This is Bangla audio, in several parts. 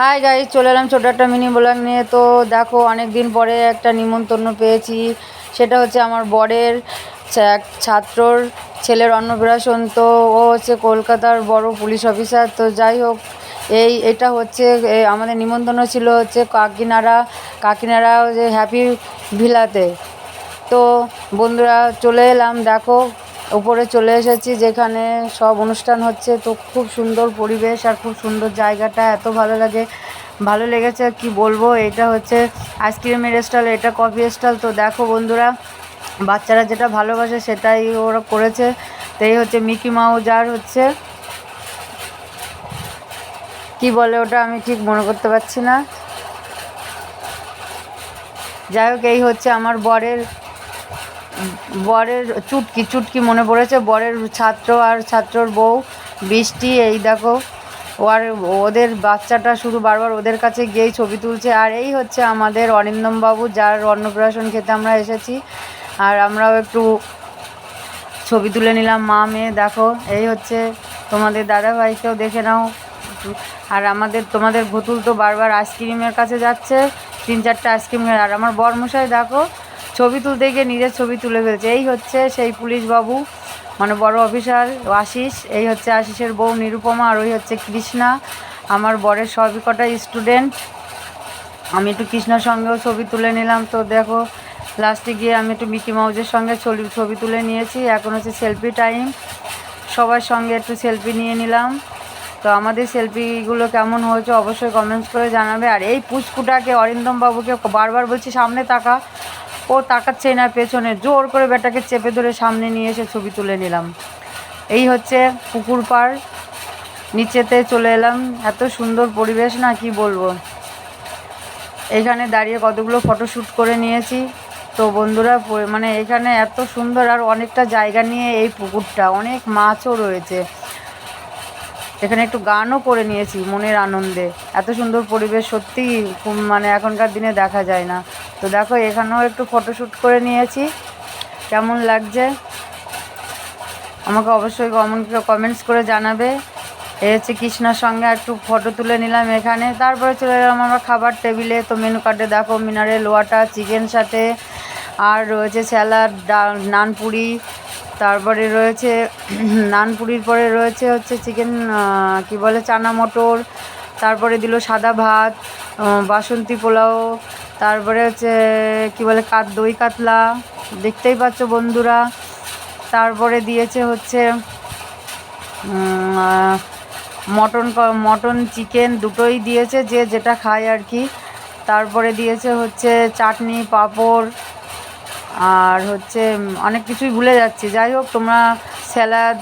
হাই গাই চলে এলাম ছোটো একটা মিনি ব্লগ নিয়ে। তো দেখো অনেক দিন পরে একটা নিমন্ত্রণ পেয়েছি। সেটা হচ্ছে আমার বরের এক ছাত্রর ছেলের অন্নপ্রাশন। তো ও হচ্ছে কলকাতার বড় পুলিশ অফিসার। তো যাই হোক, এই এটা হচ্ছে আমাদের নিমন্ত্রণ ছিল হচ্ছে কাকিনাড়া কাকিনাড়া যে হ্যাপি ভিলাতে তো বন্ধুরা, চলে এলাম। দেখো উপরে চলে এসেছি যেখানে সব অনুষ্ঠান হচ্ছে। তো খুব সুন্দর পরিবেশ আর খুব সুন্দর জায়গাটা, এত ভালো লাগে। ভালো লেগেছে কি বলব, এটা হচ্ছে আইসক্রিমের স্টল এটা কফি স্টল তো দেখো বন্ধুরা, বাচ্চারা যেটা ভালোবাসে সেটাই ওরা করেছে। তো এই হচ্ছে মিকি মাউজ আর হচ্ছে। কি বলে ওটা আমি ঠিক মনে করতে পারছি না। যাই হোক, এই হচ্ছে আমার বরের বরের চুটকি চুটকি মনে পড়েছে। বরের ছাত্র আর ছাত্রর বউ, বৃষ্টি, এই দেখো। আর ওদের বাচ্চাটা শুধু বারবার ওদের কাছে গিয়েই ছবি তুলছে। আর এই হচ্ছে আমাদের অরিন্দম বাবু যার অন্নপ্রাশন খেতে আমরা এসেছি। আর আমরাও একটু ছবি তুলে নিলাম, মা, মেয়ে, দেখো। এই হচ্ছে তোমাদের দাদাভাইকেও দেখে নাও। আর আমাদের, তোমাদের ভুতুল তো বারবার আইসক্রিমের কাছে যাচ্ছে। তিন চারটে আইসক্রিম আর আমার বরমশাই, দেখো ছবি তুলতে গিয়ে নিজের ছবি তুলে ফেলছে। এই হচ্ছে সেই পুলিশ বাবু মানে বড় অফিসার আশিস। এই হচ্ছে আশিসের বউ নিরুপমা আর ওই হচ্ছে কৃষ্ণা। আমার বরের সবই কটা স্টুডেন্ট আমি একটু কৃষ্ণার সঙ্গেও ছবি তুলে নিলাম। তো দেখো লাস্টে গিয়ে আমি একটু মিকি মাউজের সঙ্গে ছবি ছবি তুলে নিয়েছি। এখন হচ্ছে সেলফি টাইম সবার সঙ্গে একটু সেলফি নিয়ে নিলাম। তো আমাদের সেলফিগুলো কেমন হয়েছে অবশ্যই কমেন্টস করে জানাবে। আর এই পুচকুটাকে অরিন্দম বাবুকে বারবার বলছি, সামনে তাকা। ও তাকাচ্ছে না পেছনে। জোর করে বেটাকে চেপে ধরে সামনে নিয়ে এসে ছবি তুলে নিলাম। এই হচ্ছে পুকুর পাড়। নিচেতে চলে এলাম। এত সুন্দর পরিবেশ না, কি বলব? এখানে দাঁড়িয়ে কতগুলো ফটোশ্যুট করে নিয়েছি। তো বন্ধুরা মানে এখানে এত সুন্দর আর অনেকটা জায়গা নিয়ে এই পুকুরটা। অনেক মাছও রয়েছে। এখানে একটু গানও করে নিয়েছি মনের আনন্দে। এত সুন্দর পরিবেশ সত্যি মানে এখনকার দিনে দেখা যায় না। তো দেখো, এখানেও একটু ফটোশ্যুট করে নিয়েছি। কেমন লাগছে? আমাকে অবশ্যই কমেন্ট কমেন্টস করে জানাবে। এ হচ্ছে কৃষ্ণার সঙ্গে একটু ফটো তুলে নিলাম এখানে। তারপরে চলে এলাম আমরা খাবার টেবিলে তো মেনু কার্ডে দেখো, মিনারেল ওয়াটার, চিকেন সাথে। আর রয়েছে স্যালাড ডাল নানপুরি তারপরে রয়েছে নানপুরির পরে রয়েছে হচ্ছে চিকেন কি বলে, চানা মটর, তারপরে দিল সাদা ভাত বাসন্তী পোলাও, তারপরে হচ্ছে, কি বলে, কাত, দই কাতলা, দেখতেই পাচ্ছ বন্ধুরা। তারপরে দিয়েছে হচ্ছে মটন মটন চিকেন দুটোই দিয়েছে, যে যেটা খায় আর কি। তারপরে দিয়েছে হচ্ছে চাটনি, পাঁপড় আর হচ্ছে অনেক কিছুই ভুলে যাচ্ছি। যাই হোক, তোমরা স্যালাদ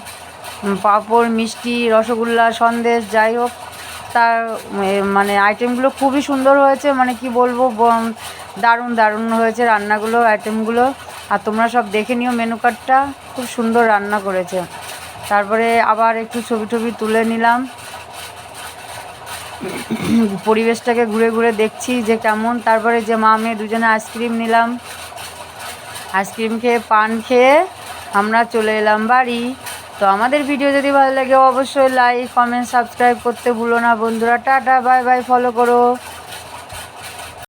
পাঁপড়, মিষ্টি, রসগোল্লা, সন্দেশ, যাই হোক, তার মানে আইটেমগুলো খুবই সুন্দর হয়েছে। মানে কি বলব দারুণ দারুণ হয়েছে রান্নাগুলো আইটেমগুলো আর তোমরা সব দেখে নিও মেনু কার্ডটা খুব সুন্দর রান্না করেছে। তারপরে আবার একটু ছবি টবি তুলে নিলাম। পরিবেশটাকে ঘুরে ঘুরে দেখছি যে কেমন। তারপরে যে মা মেয়ে দুজনে আইসক্রিম নিলাম। আইসক্রিম খেয়ে, পান খেয়ে আমরা চলে এলাম বাড়ি। তো আমাদের ভিডিও যদি ভালো লাগে, অবশ্যই লাইক কমেন্ট সাবস্ক্রাইব করতে ভুলো না বন্ধুরা। টাটা বাই বাই ফলো করো।